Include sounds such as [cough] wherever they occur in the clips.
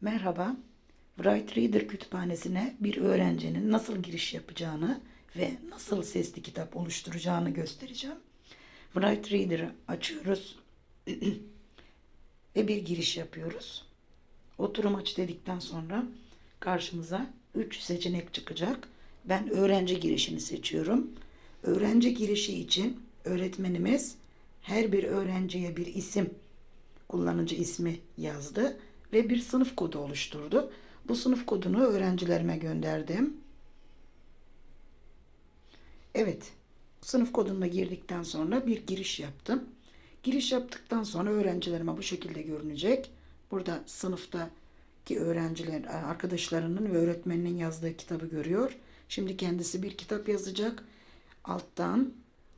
Merhaba. Bright Reader kütüphanesine bir öğrencinin nasıl giriş yapacağını ve nasıl sesli kitap oluşturacağını göstereceğim. Bright Reader'ı açıyoruz [clears throat] ve bir giriş yapıyoruz. Oturum aç dedikten sonra karşımıza 3 seçenek çıkacak. Ben öğrenci girişini seçiyorum. Öğrenci girişi için öğretmenimiz her bir öğrenciye bir isim kullanıcı ismi yazdı ve bir sınıf kodu oluşturdu. Bu sınıf kodunu öğrencilerime gönderdim. Evet, sınıf kodunu da girdikten sonra bir giriş yaptım. Giriş yaptıktan sonra öğrencilerime bu şekilde görünecek. Burada sınıftaki öğrenciler, arkadaşlarının ve öğretmeninin yazdığı kitabı görüyor. Şimdi kendisi bir kitap yazacak. Alttan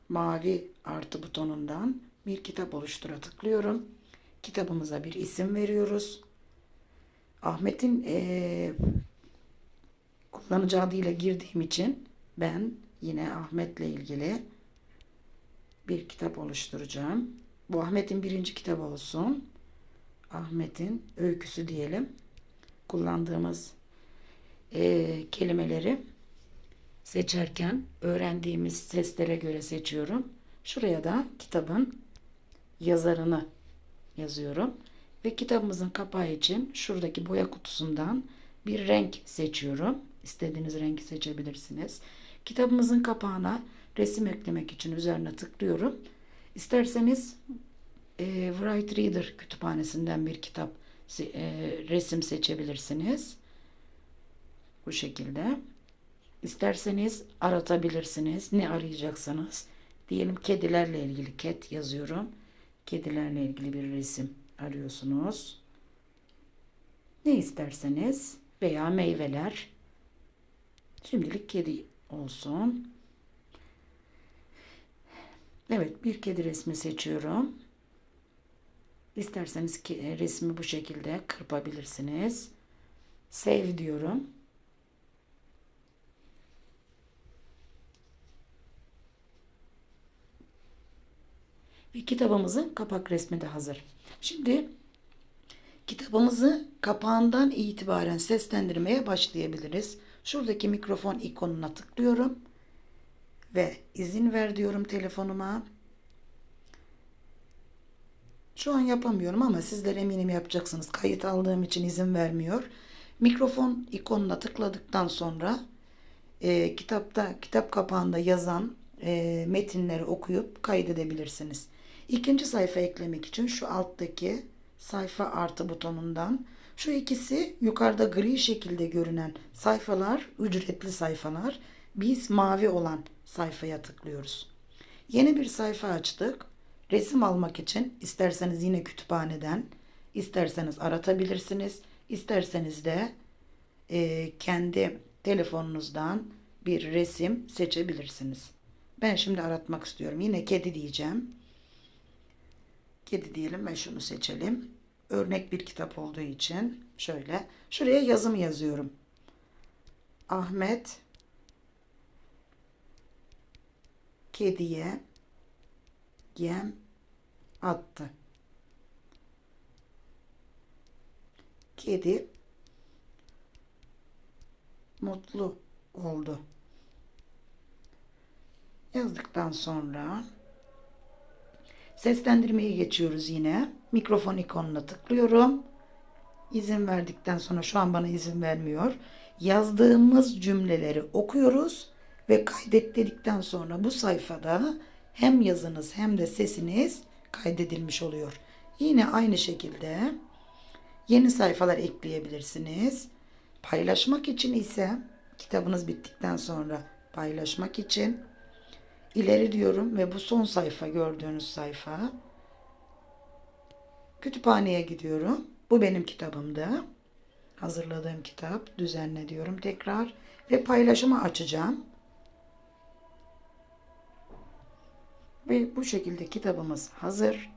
mavi artı butonundan bir kitap oluştura tıklıyorum. Kitabımıza bir isim veriyoruz. Ahmet'in eee kullanıcı adıyla girdiğim için ben yine Ahmet'le ilgili bir kitap oluşturacağım. Bu Ahmet'in birinci kitabı olsun. Ahmet'in öyküsü diyelim. Kullandığımız eee, kelimeleri seçerken öğrendiğimiz seslere göre seçiyorum. Şuraya da kitabın yazarını yazıyorum. Ve kitabımızın kapağı için şuradaki boya kutusundan bir renk seçiyorum. İstediğiniz rengi seçebilirsiniz. Kitabımızın kapağına resim eklemek için üzerine tıklıyorum. İsterseniz e, Write Reader kütüphanesinden bir kitap e, resim seçebilirsiniz. Bu şekilde. İsterseniz aratabilirsiniz. Ne arayacaksanız. Diyelim kedilerle ilgili cat yazıyorum. Kedilerle ilgili bir resim arıyorsunuz. Ne isterseniz veya meyveler. Şimdilik kedi olsun. Evet bir kedi resmi seçiyorum. İsterseniz ki, resmi bu şekilde kırpabilirsiniz. Save diyorum. Ve kitabımızın kapak resmi de hazır. Şimdi kitabımızı kapağından itibaren seslendirmeye başlayabiliriz. Şuradaki mikrofon ikonuna tıklıyorum ve izin ver diyorum telefonuma. Şu an yapamıyorum ama sizler eminim yapacaksınız. Kayıt aldığım için izin vermiyor. Mikrofon ikonuna tıkladıktan sonra e, kitapta kitap kapağında yazan e, metinleri okuyup kaydedebilirsiniz. İkinci sayfa eklemek için şu alttaki sayfa artı butonundan şu ikisi yukarıda gri şekilde görünen sayfalar ücretli sayfalar. Biz mavi olan sayfaya tıklıyoruz. Yeni bir sayfa açtık. Resim almak için isterseniz yine kütüphaneden, isterseniz aratabilirsiniz, isterseniz de e, kendi telefonunuzdan bir resim seçebilirsiniz. Ben şimdi aratmak istiyorum. Yine kedi diyeceğim. Kedi diyelim ve şunu seçelim. Örnek bir kitap olduğu için şöyle. Şuraya yazım yazıyorum. Ahmet kediye yem attı. Kedi mutlu oldu. Yazdıktan sonra seslendirmeye geçiyoruz yine. Mikrofon ikonuna tıklıyorum. İzin verdikten sonra şu an bana izin vermiyor. Yazdığımız cümleleri okuyoruz ve kaydet sonra bu sayfada hem yazınız hem de sesiniz kaydedilmiş oluyor. Yine aynı şekilde yeni sayfalar ekleyebilirsiniz. Paylaşmak için ise kitabınız bittikten sonra paylaşmak için ileri diyorum ve bu son sayfa gördüğünüz sayfa. Kütüphaneye gidiyorum. Bu benim kitabımdı. Hazırladığım kitap. Düzenle diyorum tekrar. Ve paylaşımı açacağım. Ve bu şekilde kitabımız hazır.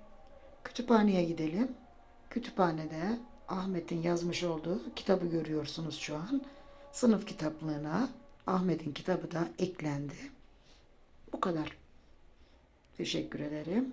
Kütüphaneye gidelim. Kütüphanede Ahmet'in yazmış olduğu kitabı görüyorsunuz şu an. Sınıf kitaplığına Ahmet'in kitabı da eklendi. Kadar. Teşekkür ederim.